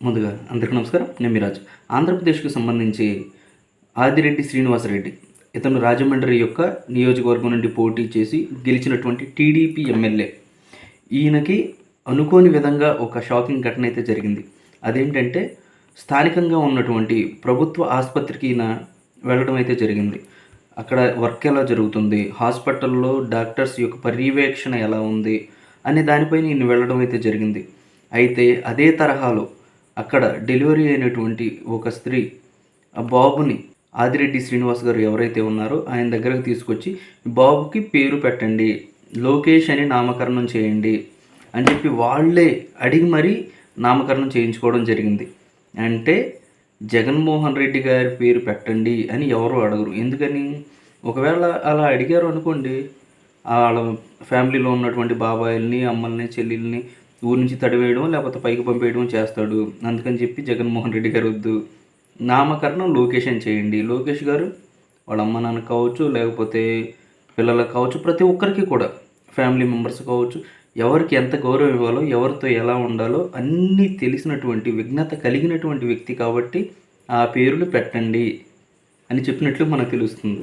ముందుగా అందరికీ నమస్కారం. నేను మిరాజ్ ఆంధ్రప్రదేశ్కు సంబంధించి ఆదిరెడ్డి శ్రీనివాసరెడ్డి. ఇతను రాజమండ్రి యొక్క నియోజకవర్గం నుండి పోటీ చేసి గెలిచినటువంటి టీడీపీ ఎమ్మెల్యే. ఈయనకి అనుకోని విధంగా ఒక షాకింగ్ ఘటన అయితే జరిగింది. అదేంటంటే స్థానికంగా ఉన్నటువంటి ప్రభుత్వ ఆసుపత్రికి ఈయన వెళ్ళడం అయితే జరిగింది. అక్కడ వర్క్ ఎలా జరుగుతుంది? హాస్పిటల్లో డాక్టర్స్ యొక్క పర్యవేక్షణ ఎలా ఉంది? అనే దానిపైన ఈయన వెళ్ళడం అయితే జరిగింది. అయితే అదే తరహాలో అక్కడ డెలివరీ అయినటువంటి ఒక స్త్రీ ఆ బాబుని ఆదిరెడ్డి శ్రీనివాస్ గారు ఎవరైతే ఉన్నారో ఆయన దగ్గరకు తీసుకొచ్చి బాబుకి పేరు పెట్టండి లోకేష్ అని నామకరణం చేయండి అని చెప్పి వాళ్ళే అడిగి మరీ నామకరణం చేయించుకోవడం జరిగింది. అంటే జగన్మోహన్ రెడ్డి గారి పేరు పెట్టండి అని ఎవరు అడగరు. ఎందుకని? ఒకవేళ అలా అడిగారు అనుకోండి వాళ్ళ ఫ్యామిలీలో ఉన్నటువంటి బాబాయిల్ని అమ్మల్ని చెల్లెల్ని ఊరి నుంచి తడివేయడం లేకపోతే పైకి పంపేయడం చేస్తాడు. అందుకని చెప్పి జగన్మోహన్ రెడ్డి గారు వద్దు. నామకరణం లోకేషన్ చేయండి. లోకేష్ గారు వాళ్ళ అమ్మ నాన్న కావచ్చు లేకపోతే పిల్లలకు కావచ్చు ప్రతి ఒక్కరికి కూడా ఫ్యామిలీ మెంబర్స్ కావచ్చు ఎవరికి ఎంత గౌరవం ఇవ్వాలో ఎవరితో ఎలా ఉండాలో అన్నీ తెలిసినటువంటి విజ్ఞత కలిగినటువంటి వ్యక్తి కాబట్టి ఆ పేరును పెట్టండి అని చెప్పినట్లు మనకు తెలుస్తుంది.